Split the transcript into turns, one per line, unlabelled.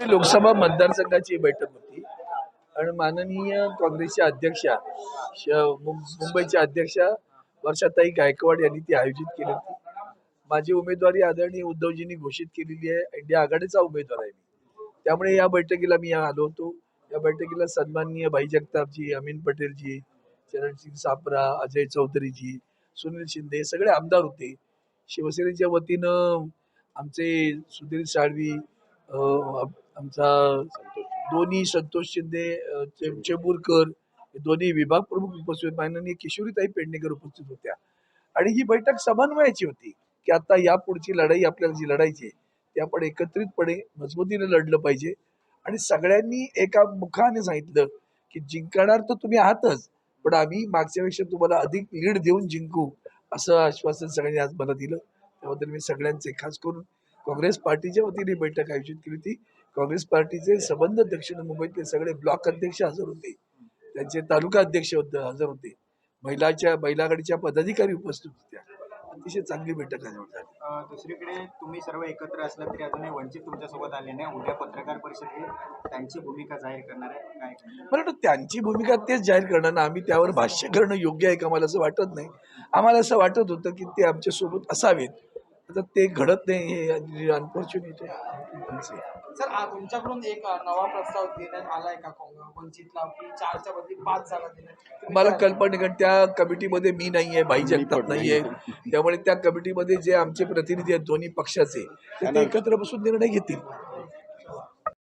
लोकसभा मतदारसंघाची बैठक होती. आणि माननीय काँग्रेसच्या अध्यक्षा श- मुंबईच्या अध्यक्षा वर्षाताई गायकवाड यांनी ती आयोजित केली होती. माझी उमेदवारी आदरणीय उद्धवजींनी घोषित केलेली आहे इंडिया आघाडीचा उमेदवार आहे मी. त्यामुळे या बैठकीला मी आलो होतो. या बैठकीला सन्माननीय भाई जगतापजी अमीन पटेलजी चरणसिंग सापरा अजय चौधरीजी सुनील शिंदे सगळे आमदार होते. शिवसेनेच्या वतीनं आमचे सुधीर साळवी आमचा दोन्ही संतोष शिंदे चेंबूरकर दोन्ही विभाग प्रमुख उपस्थित माननीय किशोरीताई पेडणेकर उपस्थित होत्या. आणि ही बैठक समन्वयाची होती की आता या पुढची लढाई आपल्याला जी लढायची आहे, ती आपण एकत्रितपणे मजबूतीने लढलं पाहिजे. आणि सगळ्यांनी एका मुखाने सांगितलं की जिंकणार तर तुम्ही आहातच पण आम्ही मागच्यापेक्षा तुम्हाला अधिक लीड देऊन जिंकू असं आश्वासन सगळ्यांनी आज मला दिलं. त्याबद्दल मी सगळ्यांचे खास करून काँग्रेस पार्टीच्या वतीने बैठक आयोजित केली होती. काँग्रेस पार्टीचे संबंध दक्षिण मुंबईतले सगळे ब्लॉक अध्यक्ष हजर होते. त्यांचे तालुका अध्यक्ष हजर होते. महिलाच्या महिला आघाडीच्या पदाधिकारी उपस्थित होत्या. अतिशय चांगली बैठक झाली.
दुसरीकडे तुम्ही सर्व एकत्र असलं तरी अजूनही वंचित तुमच्यासोबत आले नाही. उद्या पत्रकार परिषदेत त्यांची भूमिका जाहीर करणार आहे. काय
वाटतं त्यांची भूमिका तेच जाहीर करणार ना. आम्ही त्यावर भाष्य करणं योग्य आहे का? मला असं वाटत नाही. आम्हाला असं वाटत होतं की ते आमच्यासोबत असावेत. आता ते घडत नाही हे अनफॉर्च्युनेट आहे
सर तुमच्याकडून एक नवा प्रस्ताव देण्यात आलाय का वंचितला? की चारच्या बदली पाच जागा देण्यात
मला कल्पना नाही, कारण त्या कमिटीमध्ये मी नाही आहे भाई जगताप नाही आहे त्यामुळे त्या कमिटीमध्ये जे आमचे प्रतिनिधी आहेत दोन्ही पक्षाचे ते एकत्र बसून निर्णय घेतील.